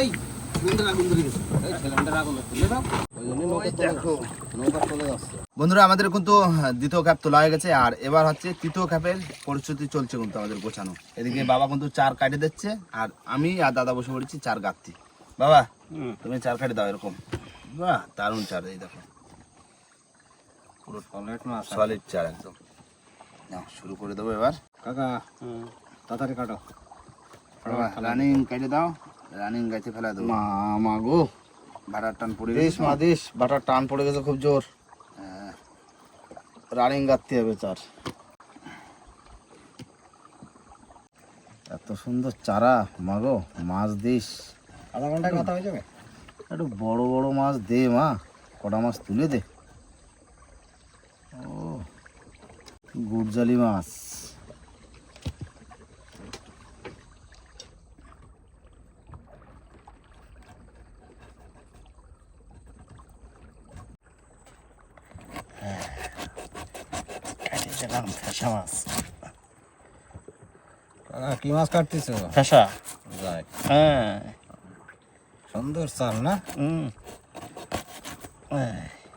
এই বন্ধুরা আমাদের কিন্তু দ্বিতীয় ক্যাপ তোলা হয়ে গেছে আর এবার হচ্ছে তৃতীয় ক্যাপের পরিস্থিতি চলছে কিন্তু আমাদের গোছানো। এদিকে বাবা কিন্তু চার কাটে দিচ্ছে আর আমি আর দাদা বসে পড়েছি চার গাঁথতি। বাবা তুমি চার কাটে দাও এরকম। বাহ দারুণ চার এই দেখো। পুরো সলিড চার একদম। শুরু করে দেবো এবার। কাকা তাড়াতাড়ি কাটো। রানিং কেটে দাও। রানিং গাছে ফেলা দেবো। মা মা গো। ভাড়ার টান পড়ে দেশ মা দেশ বাটার টান পড়ে গেছে খুব জোর। হ্যাঁ, রানিং গাঁথতে হবে চার এত সুন্দর চারা মাগো মাছ দিস আধা ঘন্টায় কথা হয়ে যাবে? একটু বড় বড় মাছ দে মা কটা মাছ তুলে দে। ও গুড়জালি মাছ ফেসা মাছ কি মাছ কাটতেছ? ফেসা যাই হ্যাঁ। সুন্দর চাল না? হুম।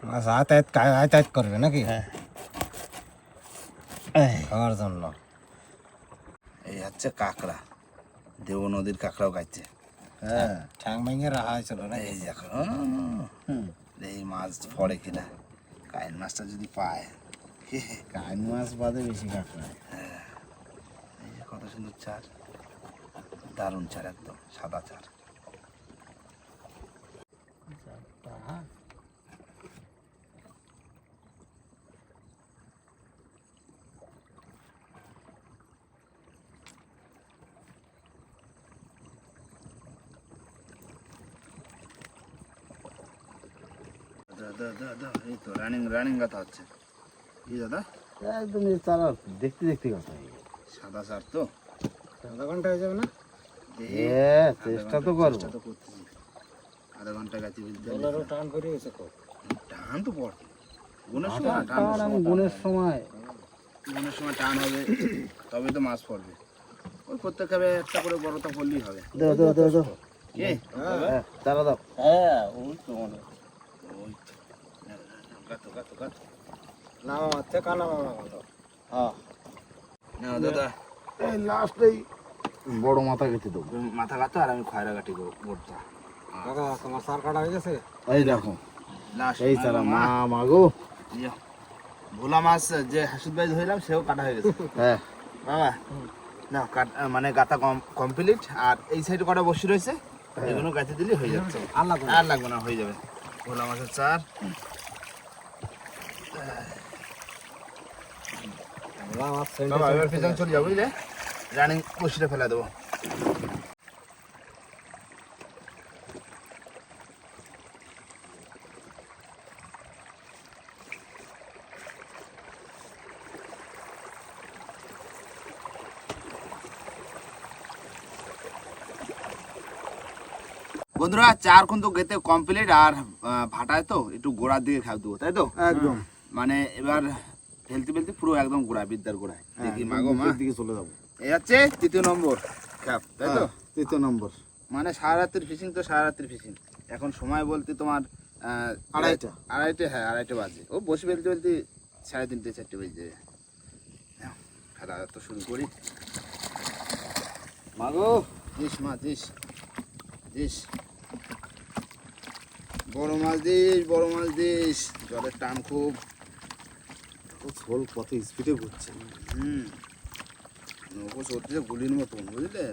মাছ আয়তায়ত আয়তায়ত করবে নাকি? হ্যাঁ। খাওয়ার জন্য। এই হচ্ছে কাঁকড়া। দেব নদীর কাঁকড়াও খাচ্ছে হ্যাঁ ঠ্যাং ভেঙে রাখা হয়েছিল না এই দেখো। এই মাছ পড়ে কিনা। কাইন মাছটা যদি পায়। কান মাছ বাদে বেশি কাঁকড়া। এই কত সুন্দর চার। দারুণ চার একদম সাদা চার। এই তো রানিং রানিং গাথা হচ্ছে। এই দাদা? একদম দেখতে দেখতে কথা। সাদা চার তো আধা ঘণ্টা হয়ে যাবে না চেষ্টা তো করব চেষ্টা তো করতেছি আধা ঘণ্টা গাছে ফেলতে জলেরও টান করে গেছে খুব টান তো পড়ে গুণের সময় টান আমি গুণের সময় গুণের সময় টান হবে তবে তো মাছ পড়বে ওই প্রত্যেক খাবে একটা করে বড়টা পড়লেই হবে দাও দাও দাও দাও কে হ্যাঁ দাও হ্যাঁ ওই তো মনে ওই তো গাতো গাতো গাতো না মামাতে কানা মামা হ্যাঁ না দাদা। এই লাস্টেই বড় মাথা কেটে দেবো। মাথা গাতো আর আমি খয়রা কাটি গোড়টা কাকা তোমার সার কাটা হয়ে গেছে? এই দেখো। এই মা মাগো। ভোলা মাছ যে হাসুদ ভাই ধরলাম সেও কাটা হয়ে গেছে। হ্যাঁ। বাবা না কাট মানে গাতা কমপ্লিট আর এই সাইডে কটা বসে রয়েছে এগুলো গাছে দিলে হয়ে যাচ্ছে। আর লাগবে আর লাগবে না হয়ে যাবে। ভোলা মাছের চার। বাবা এবার পেছনে চলে যাব বুঝলে? রানিং বসিটা ফেলা দেবো। বন্ধুরা চার কিন্তু গেতে কমপ্লিট আর ভাটায় তো একটু গোড়ার দিকে খাওয়া দেবো তাই তো? একদম। মানে এবার ফেলতে ফেলতে পুরো একদম গোড়া বিদ্যার গোড়ায় দেখি মাগো মা। দিকে চলে যাব। এই হচ্ছে তৃতীয় নম্বর। ক্যাপ তাই তো? হ্যাঁ, তৃতীয় নম্বর। মানে সারা রাত্রির ফিশিং তো সারা রাত্রির ফিশিং এখন সময় বলতে তোমার আড়াইটা। আড়াইটে হ্যাঁ আড়াইটে বাজে। ও বসে ফেলতে ফেলতে সাড়ে তিনটে চারটে বেজে যাবে খেলা তো শুরু করি। মাগো দিস মা দিস দিস। বড় মাছ দিস বড় মাছ দিস। জলের টান খুব। ঝোল কত স্পিডে ঘুরছে। হুম। নৌকো চলছে গুলির মতন বুঝলে?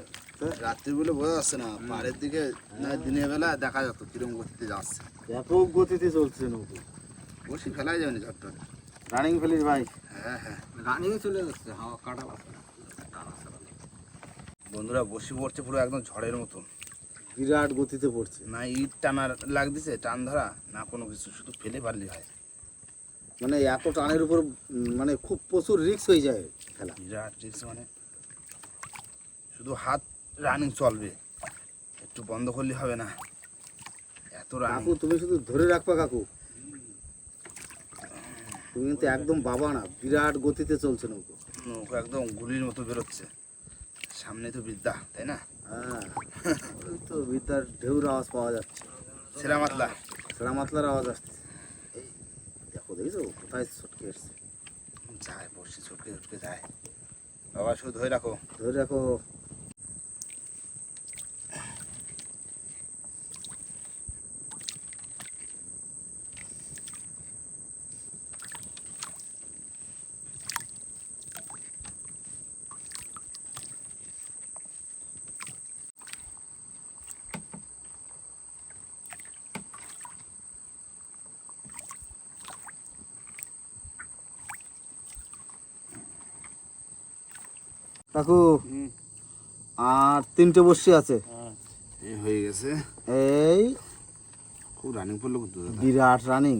রাত্রি বলে বোঝা যাচ্ছে না পাড়ের দিকে না দিনের বেলা দেখা যেত কিরম গতিতে যাচ্ছে। ব্যাপক গতিতে চলছে নৌকো। বসি ফেলাই যাবে না ঝটটা রানিং ফেলিস ভাই হ্যাঁ হ্যাঁ। রানিং চলে যাচ্ছে হাওয়া কাটা বন্ধুরা বসি পড়ছে পুরো একদম ঝড়ের মতন। বিরাট গতিতে পড়ছে। না ইট টানার লাগতেছে টান ধরা না কোনো কিছু শুধু ফেলে পারলি হয়। মানে এত টানের উপর মানে খুব প্রচুর রিস্ক হয়ে যায় খেলা। বিরাট রিক্স মানে শুধু হাত রানিং চলবে একটু বন্ধ করলে হবে না। এত কাকু তুমি শুধু ধরে রাখবা কাকু। তুমি কিন্তু একদম বাবা না বিরাট গতিতে চলছে নৌকো। নৌকো একদম গুলির মতো বেরোচ্ছে। সামনে তো বিদ্যা তাই না? হ্যাঁ তো ভিতর ঢেউর আওয়াজ পাওয়া যাচ্ছে। ছেঁড়া মাতলা। সেরা আওয়াজ আসছে। কোথায় ছটকে এসছে যায় বসে ছটকে ছটকে যায়। বাবা শুধু ধরে রাখো। ধরে রাখো। কাকু আর তিনটে বসি আছে। এই হয়ে গেছে। এই খুব রানিং পড়ল বিরাট রানিং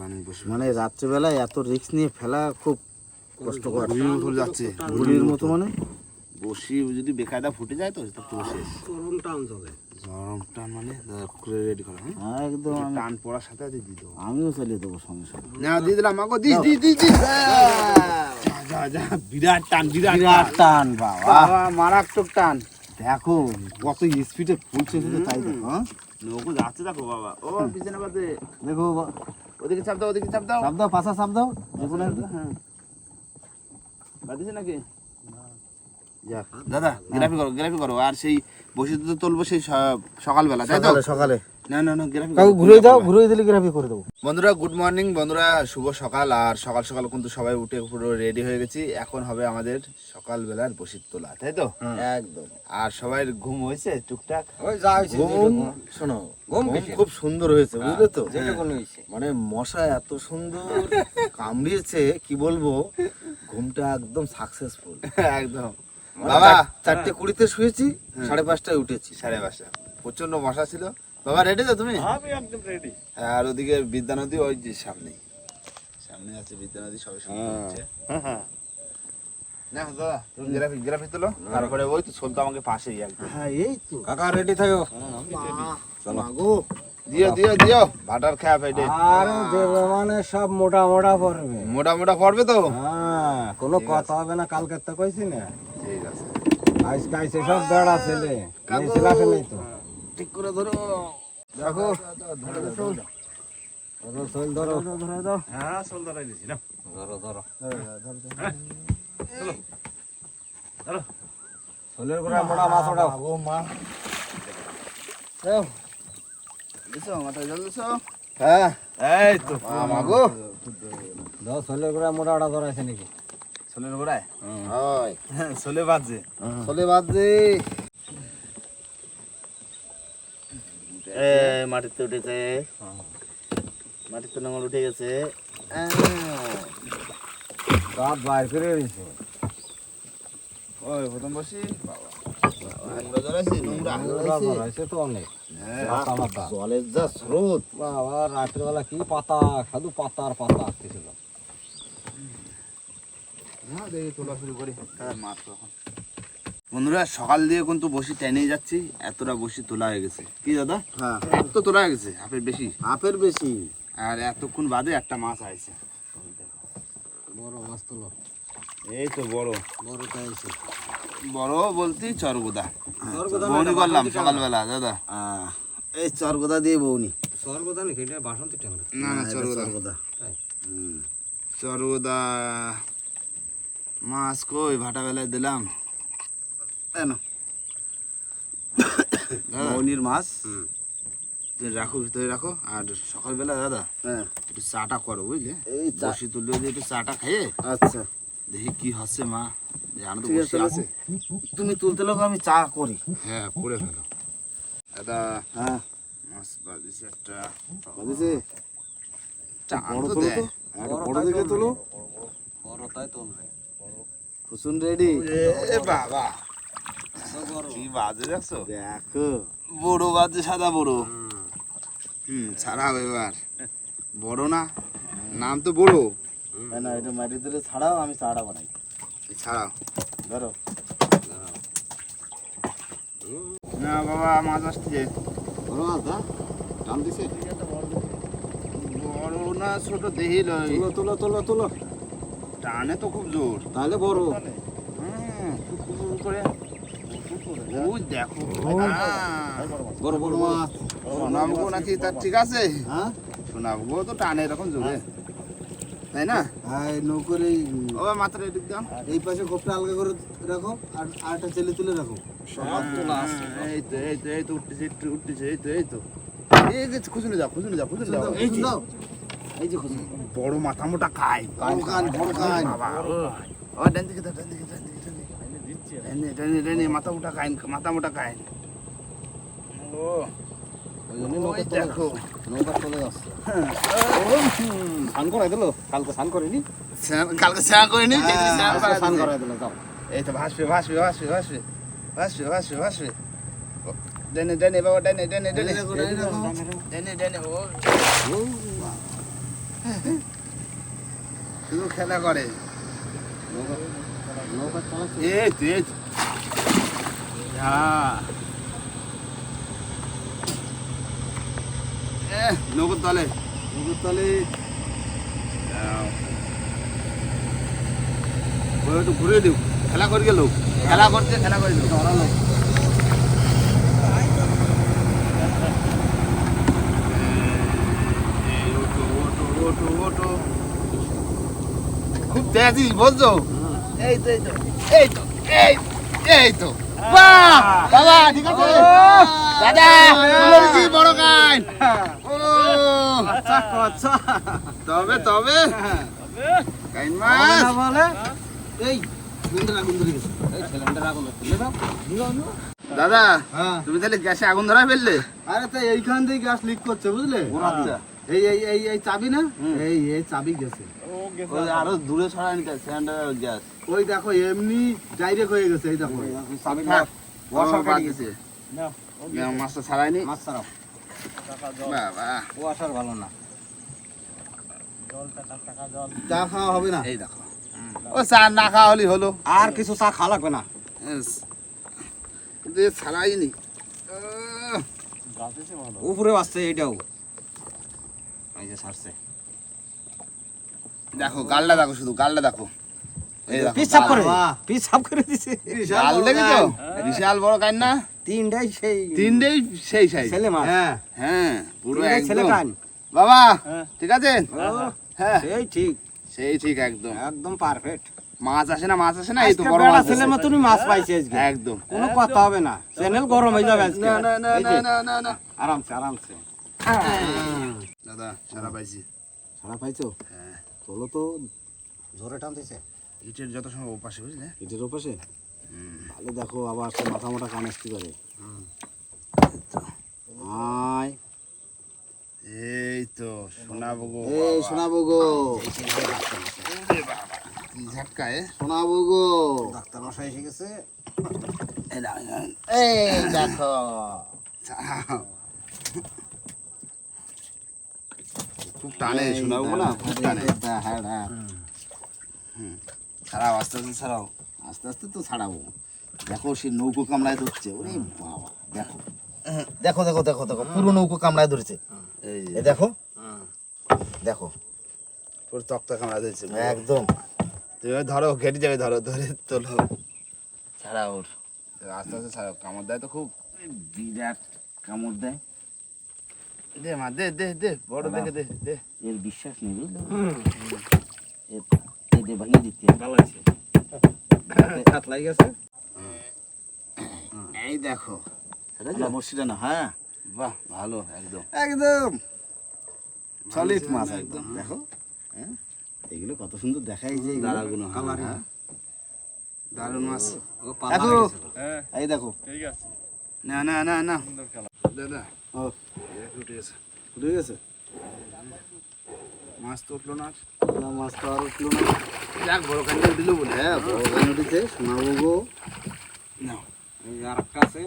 রানিং বসে মানে রাত্রেবেলায় এত রিস্ক নিয়ে ফেলা খুব কষ্টকর। যাচ্ছে। ঘুড়ির মতো মানে? বসি যদি বেকায়দা ফুটে যায় তো শেষ গরম টান চলে গরম টান মানে করে রেডি করো হ্যাঁ? একদম টান পড়ার সাথে দিয়ে দেবো আমিও চালিয়ে দেবো সঙ্গে সঙ্গে না দিয়ে দিলাম আমাকে দিস দিস দিস দিস বিরাট টান বিরাট বিরাট টান। টান বাবা। বাবা মারাত্মক টান। দেখো কত স্পিডে ফুলছে শুধু তাই দেখো হ্যাঁ? নৌকো যাচ্ছে দেখো বাবা। ও পিছনে বাদে দেখো ওদিকে চাপ দাও ওদিকে চাপ দাও। চাপ দাও পাশা চাপ দাও। হ্যাঁ। বাদিছে নাকি? দাদা গ্রাফি করো গ্রাফি করো। আর সেই বসে তো তুলবো সেই সকালবেলা তাই তো? সকালে। না না না গ্রাফি ঘুরে দাও ঘুরে দিলে গ্রাফি করে দেবো। বন্ধুরা গুড মর্নিং বন্ধুরা শুভ সকাল। আর সকাল সকাল কিন্তু সবাই উঠে পুরো রেডি হয়ে গেছি। এখন হবে আমাদের সকালবেলার বসির তোলা তাই তো? একদম। আর সবাই ঘুম হয়েছে টুকটাক? ওই যা হইছে ঘুম শোনো ঘুম খুব সুন্দর হয়েছে বুঝলে তো? হইছে মানে মশা এত সুন্দর কামড়িয়েছে কি বলব? ঘুমটা একদম সাকসেসফুল একদম। বাবা বাবা চারটে কুড়িতে শুয়েছি সাড়ে পাঁচটায় উঠেছি। সাড়ে পাঁচটা। প্রচণ্ড মশা ছিল। বাবা রেডি তো তুমি? আমি একদম রেডি হ্যাঁ, আর ওদিকে বিদ্যা নদী ওই যে সামনেই সামনে আছে বিদ্যা নদী সবাই সামনে হচ্ছে না দাদা তুমি গ্রাফি গ্রাফি তোলো। তারপরে ওই তো সোলটা আমাকে পাশেই একদম হ্যাঁ এই তো। কাকা রেডি থাকো। মাগো দিও দিও দিও। ভাটার খেয়া ফেটে আর দেবে মানে সব মোটা মোটা পড়বে। মোটা মোটা পড়বে তো? হ্যাঁ কোনো কথা হবে না কালকে তো কইছি না। ঠিক আছে। সব বেড়া ছেলে তো। ঠিক করে ধরো। দেখো। ধরো সোল ধরো। ধরে দাও হ্যাঁ সোল ধরাই দিছি না ধরো ধরো। মাছ ওঠাও। মাগো মা। দাও দিছো মাথায় জল দিছো? হ্যাঁ। এই তো। মাগো দাও সোলের করে মোটা ওটা ধরাইছে নাকি? সোলের গোড়ায়? হয় সোলে বাজছে। চলে বাদ দে এ মাটিতে উঠেছে। মাটিতে নোংর উঠে গেছে। দাঁত বাইর করে দিছে ওই প্রথম বসি। বাবা। হ্যাঁ জলের যা স্রোত। বাবা রাত্রিবেলা কি পাতা? শুধু পাতা আর পাতা আসতেছিল। হ্যাঁ দেখি তোলা শুরু করি। মাছ তখন বন্ধুরা সকাল দিয়ে কিন্তু বসি টেনে যাচ্ছি। এতটা বসি তোলা হয়ে গেছে। কি দাদা? হ্যাঁ। এত তোলা হয়ে গেছে হাফের বেশি? আপের বেশি। আর এতক্ষণ বাদে একটা মাছ আইছে। বড় মাছ তুলো এই তো বড়। বড় চাইছে বড় বলতে চরগুদা। বনি করলাম সকালবেলা দাদা। আহ, এই চরগোদা দিয়ে বৌনি। স্বর্গদান খেটে বাসন্তী ট্যাংরা। না না চরগুদা। চরগোদা। চরগুদা মাছ কই? ভাটা বেলায় দিলাম। দাদা। মাছ। রাখো ভিতরে রাখো। আর সকালবেলা দাদা হ্যাঁ। একটু চাটা করো বুঝলে? এই বসি তুললে দিয়ে একটু চাটা আচ্ছা। দেখি কি হচ্ছে মা। তুমি তুলতে লোক আমি চা করি। হ্যাঁ করে ফেলো। দাদা হ্যাঁ। মাছ বাজিছে একটা। বুঝেছি বড় তোলো তো। বড় দিকে তোলো। বড় তাই তুলবে। খুশুন রেডি। এ বাবা। কি বাজে দেখছ? দেখো। বড় বাজে সাদা বড়। হুম ছাড়াও এবার। বড় না? নাম তো বড়। না, না এটা মাটি ধরে ছাড়াও আমি চাটা বানাই। ছাড়াও। ধরো। না বাবা মাছ আসছে। বড় মাছ দা টান দিছে? বড় না ছোট দেহি লয়। তুলো তুলো টানে তো খুব জোর। তাহলে বড়। হুম, খুব করে। ওই দেখো। বড় বড় মাছ সোনাবগো নাকি তার ঠিক আছে? হ্যাঁ? সোনাবগো তো টানে এরকম যোগে তাই না? হ্যাঁ নৌকোর এই ও মাত্র এদিক দাও। এই পাশে কোপটা আলগা করে রাখো আর আরেকটা চেলে তুলে রাখো। সব তোলা আছে এই তো এই তো এই তো উঠতেছে উঠতেছে এই তো এই তো। এই যে খুঁজুনে যাও খুঁজুনে যাও খুঁজুনে যাও এই যে এই যে খুশি বড় মাথা মোটা খায়। কান বড় কান। বাবা। ও ও ডান দিকে ডান দিকে ডানে ডানে ডানে মাথা মোটা খায় মাথা মোটা খায় ও ওই জন্য ওই নৌকা তোলা দেখো নৌকা চলে যাচ্ছে স্নান করাই দিল? কালকে স্নান করিনি? স্নান- কালকে স্নান করে নি হ্যাঁ, দিল যাও। ভাসবে ভাসবে ভাসবে ভাসবে ভাসবে ভাসবে ভাসবে। ও, ডানে ডানে ডানে রাখো, ডানে রাখো। ডানে ডানে ও। শুধু খেলা করে। নৌকা নৌকা এই তো এই তো। নগদ দলে নৌকোর তলে একটু ঘুরে দিও খেলা করে গেল খেলা করছে খেলা করে দিও। খুব তেজি বলছো এই তো এই তো এই তো এই এই তো বাহ! বাবা ঠিক আছে। দাদা তুলেছি বড় কান ও। আচ্ছা আচ্ছা। তবে তবে। বলে? এই দাদা হ্যাঁ। তুমি তাহলে গ্যাসে আগুন ধরা ফেললে? আরে তো এইখান থেকে গ্যাস লিক করছে বুঝলে? আচ্ছা এই এই এই এই চাবি না? এই এই চাবি গেছে। আরও দূরে ছড়ায় নিতে সিলিন্ডার গ্যাস। ওই দেখো এমনি ডাইরেক্ট হয়ে গেছে এই দেখো। না, মাছটা ছাড়ায়নি। মাছ ছাড়াও। বাবা। ওয়াশার ভালো না। চা খাওয়া হবে না? এই দেখো। ও চা না খাওয়া হলি হলো। আর কিছু চা খাওয়া লাগবে না। কিন্তু ছাড়াইনি আহ, উপরে আসছে এটাও। এই যে ছাড়ছে। দেখো গালটা দেখো শুধু গালটা দেখো। এই দেখো পিস সাফ গাল। করে বাহ। করে দিছে। গাল দেখেছ? বিশাল বড় কান না? তিনটাই সেই তিনটেই সেই সাইজ ছেলে মাছ। হ্যাঁ হ্যাঁ পুরো তিনটাই ছেলে একদম কান। বাবা ঠিক আছে? হ্যাঁ। সেই ঠিক। সেই ঠিক একদম। একদম পারফেক্ট মাছ আসে না মাছ আসে না এই তো বড় মাছ ছেলে আছে। মতনই মাছ পাইছে আজকে। একদম। কোনো কথা হবে না। চ্যানেল গরম হয়ে যাবে আজকে। না না না না না না না। আরামসে আরামসে। দাদা সারা পাইছি। ছাড়া পাইছো? হ্যাঁ। তোলো তো জোরে টানতেছে ইটের যত সময় ওপাশে বুঝলে? এটির ওপাশে? হুম। ভালো দেখো আবার সে মাথা মোটা কান আসতে পারে। আয়। এই তো শোনাবো গো এই শোনাবো গো কি শোনাবো গো ডাক্তার মশাই এসে গেছে। এই দেখো। খুব টানে শোনাবো না? খুব টানে। হ্যাঁ ছাড়াও আস্তে আস্তে ছাড়াও আস্তে আস্তে তো ছাড়াবো। দেখো সে নৌকো কামড়ায় ধরছে। ওরে বাবা দেখো। দেখো দেখো দেখো দেখো পুরো নৌকো কামড়ায় ধরেছে। এই দেখো। দেখো। পুরো তক্তা কামড়া দিয়েছে একদম। তুমি ধরো ঘেটে যাবে ধরো ধরে তোলো। ছাড়া ওর। আস্তে আস্তে ছাড়াও কামড় দেয় তো খুব। বিরাট কামড় দেয়। দে মা দে দে দে বড় দেখে দে দে। এর বিশ্বাস নেই বুঝলে? এদের ভাঙিয়ে দিতে ভালো আছে হাত লাগে গেছে এই দেখো। মসজিদে না হ্যাঁ? বাহ ভালো একদম। একদম। সলিড মাছ একদম। দেখো। হ্যাঁ? এগুলো কত সুন্দর দেখাই যে দাঁড়াগুলো কালারিং। হ্যাঁ। দারুণ মাছ। দেখো। এই দেখো। না না না না। দাদা। ও উঠে গেছে। উঠে গেছে? মাছ তো উঠল না না, মাছ তো আর উঠল না। যাক বড় বলে। হ্যাঁ বড় উঠেছে গো না আর একটা আছে।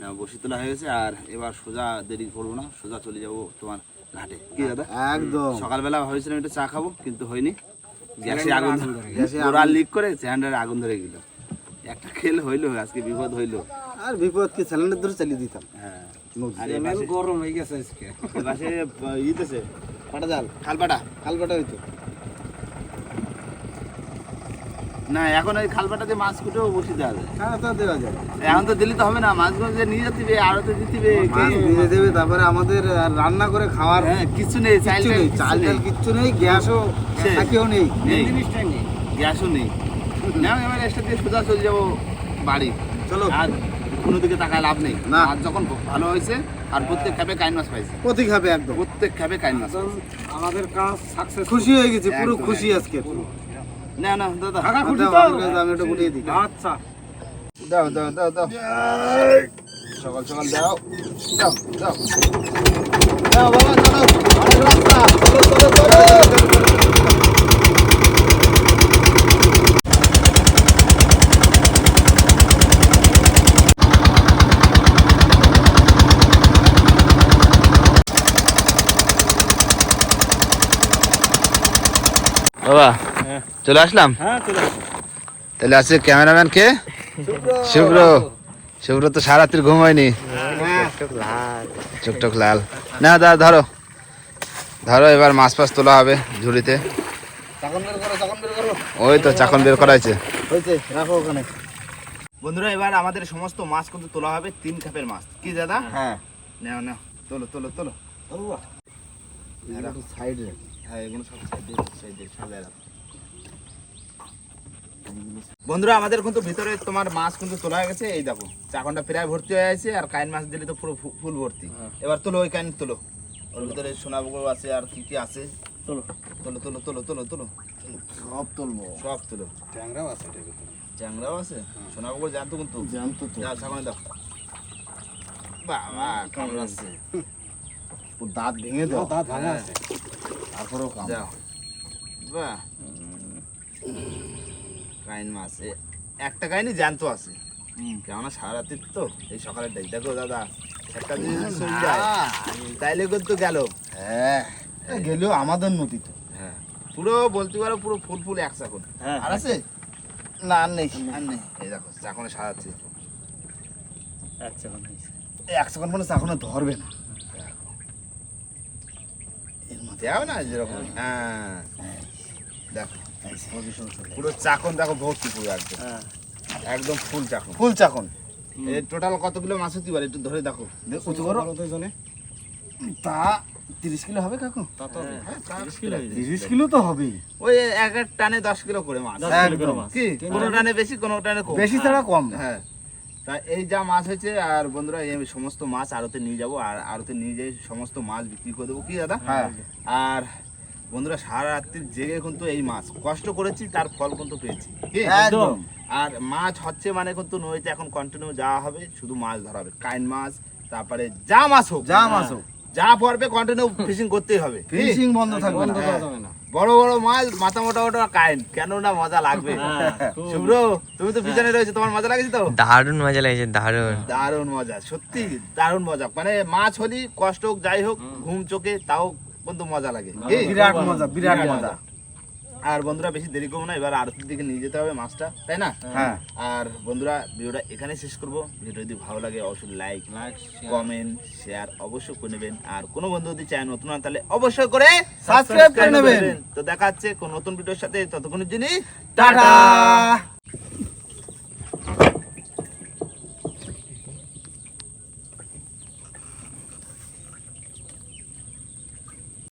না বসি তোলা হয়ে গেছে। আর এবার সোজা দেরি করব না সোজা চলে যাব তোমার ঘাটে। কি দাদা? একদম। সকালবেলা ভাবছিলাম একটু চা খাব কিন্তু হয়নি। গ্যাসে আগুন আগুন ধরে গেছে। ওরা লিক করে সিলিন্ডারে আগুন ধরে গেল। একটা খেল হইল আজকে বিপদ হইল। আর বিপদ কি? সিলিন্ডার ধরে চালিয়ে দিতাম। হ্যাঁ। আর গরম হয়ে গেছে আজকে। এপাশে ইতেছে পাটা জাল খালপাটা খালপাটা হইতো। না এখন ওই খালপাটাতে মাছ কুটেও বসে দেওয়া যায়। হ্যাঁ তা দেওয়া যাবে এখন তো দিলে তো হবে না মাছগুলো যে নিয়ে যেতে আরও তো দিতে দিয়ে দেবে তারপরে আমাদের রান্না করে খাওয়ার হ্যাঁ কিছু নেই কিচ্ছু নেই চাল টাল কিচ্ছু নেই গ্যাসও। থাকিও নেই। জিনিসটাই নেই। গ্যাসও নেই। না এবার এসে দিয়ে সোজা চলে যাব বাড়ি। চলো। আর কোনো দিকে তাকায় লাভ নেই। না। মাছ যখন ভালো হয়েছে আর প্রত্যেক খাবে কাইন মাছ পাইছে। প্রতি খাবে একদম। প্রত্যেক খাবে কাইন মাছ আমাদের কাজ সাকসেস খুশি হয়ে গেছি পুরো খুশি আজকে। না না দাদা। কাকা খুশি দাও, তো? আমি একটু গুটিয়ে দিই। আচ্ছা। দাও দাও দাও দাও। সকাল সকাল দাও। দাও দাও। দাও বাবা রাস্তা। চলো চলো চলো। বাবা চলে আসলাম? হ্যাঁ তাহলে আছে ক্যামেরাম্যান কে? শুভ্র। শুভ্র। তো সারাত্রি ঘুম হয়নি। চোখ লাল। না দা ধরো। ধরো এবার মাছ ফাছ তোলা হবে ঝুড়িতে। চাকন বের করো চাকন বের করো। ওই তো চাকন বের করাইছে। হয়েছে রাখো ওখানে। বন্ধুরা এবার আমাদের সমস্ত মাছ কিন্তু তোলা হবে তিন খাপের মাছ। কি দাদা? হ্যাঁ। নাও নাও। তোলো তোলো তোলো। সাইড সাইডে হ্যাঁ এগুলো সব সাইডে সাইডে সাজায় রাখো। বন্ধুরা আমাদের কিন্তু ভিতরে তোমার মাছ কিন্তু তোলা হয়ে গেছে। এই দেখো চাকনটা প্রায় ভর্তি হয়ে আছে আর কাইন মাছ দিলে তো পুরো ফুল ভর্তি। এবার তোলো ওই কাইন তোলো। ওর ভিতরে সোনাবুগো আছে আর কি কি আছে? চলো তোলো তোলো তোলো তোলো তোলো। সব তুলবো। সব তোলো। ট্যাংরাও আছে এটার ভিতরে। চ্যাংরাও আছে? সোনাবুগো জানতো কিন্তু। জানতো তো। যাও চাকনে দাও। বাবা কামড় আছে দাঁত ভেঙে দাও। দাঁত ভাঙা আছে। তারপরেও কাম যাও। বাহ। কাইন মাছ একটা কাইনি জ্যান্ত আছে। কেননা সারা রাত্রি তো এই ডাই দেখো দাদা একটা যায় তাইলে কিন্তু গেল? হ্যাঁ এ গেলেও আমাদের নদী তো। হ্যাঁ। পুরো বলতে পারো পুরো ফুল ফুল এক চাকন হ্যাঁ আর আছে? না আর নেই আর নেই। এই দেখো চাকনে সারাচ্ছে আচ্ছা বানাইছে এক সেকেন্ড মানে চাকনে ধরবে না। দেও না যেরকম? হ্যাঁ। দেখো এই যে, position চলে পুরো চাকন দেখো ভর্তি পুরো একদম। হ্যাঁ। একদম ফুল চাকন। ফুল চাকন। টোটাল কত কিলো মাছ হতে পারে একটু ধরে দেখো। দেখ, উঁচু করো। দুজনে তা তিরিশ কিলো হবে কাকু? তা তো তিরিশ কিলো হয়ে তো হবেই। ওই এক এক টানে দশ কিলো করে মাছ। দশ কিলো করে একদম। মাছ। কি? কোনো টানে বেশি কোনো টানে বেশি ছাড়া কম। হ্যাঁ। তা এই যা মাছ হয়েছে আর বন্ধুরা এই সমস্ত মাছ আড়তে নিয়ে যাব আর আড়তে নিয়ে যাই সমস্ত মাছ বিক্রি করে দেবো। কি দাদা? হ্যাঁ। আর বন্ধুরা সারা রাত্রি জেগে কিন্তু এই মাছ কষ্ট করেছি তার ফল কিন্তু পেয়েছি। একদম। আর মাছ হচ্ছে মানে কিন্তু নদীতে এখন কন্টিনিউ যাওয়া হবে শুধু মাছ ধরা হবে কাইন মাছ তারপরে যা মাছ হোক। যা মাছ হোক। যা পড়বে কন্টিনিউ ফিশিং করতেই হবে। ফিশিং বন্ধ থাকবে না। না। বড় বড় মাছ মাথা মোটা মোটা কাইন। কেন না মজা লাগবে। হ্যাঁ, শুভ্র তুমি তো পিছনে রয়েছে তোমার মজা লাগছে তো? দারুণ মজা লাগছে দারুণ। দারুণ মজা সত্যি দারুণ মজা। মানে মাছ হলি কষ্ট হোক যাই হোক ঘুম চোখে তাও কিন্তু মজা লাগে। বিরাট মজা বিরাট মজা। আর বন্ধুরা বেশি দেরি করব না এবার আরতির দিকে নিয়ে যেতে হবে মাছটা তাই না? হ্যাঁ। আর বন্ধুরা ভিডিওটা এখানে শেষ করব। ভিডিও যদি ভালো লাগে অবশ্যই লাইক লাইক কমেন্ট শেয়ার অবশ্যই করে নেবেন। আর কোনো বন্ধু যদি চায় নতুন হন তাহলে অবশ্যই করে সাবস্ক্রাইব করে নেবেন। তো দেখা যাচ্ছে কোন নতুন ভিডিওর সাথে ততক্ষণের জন্য টাটা।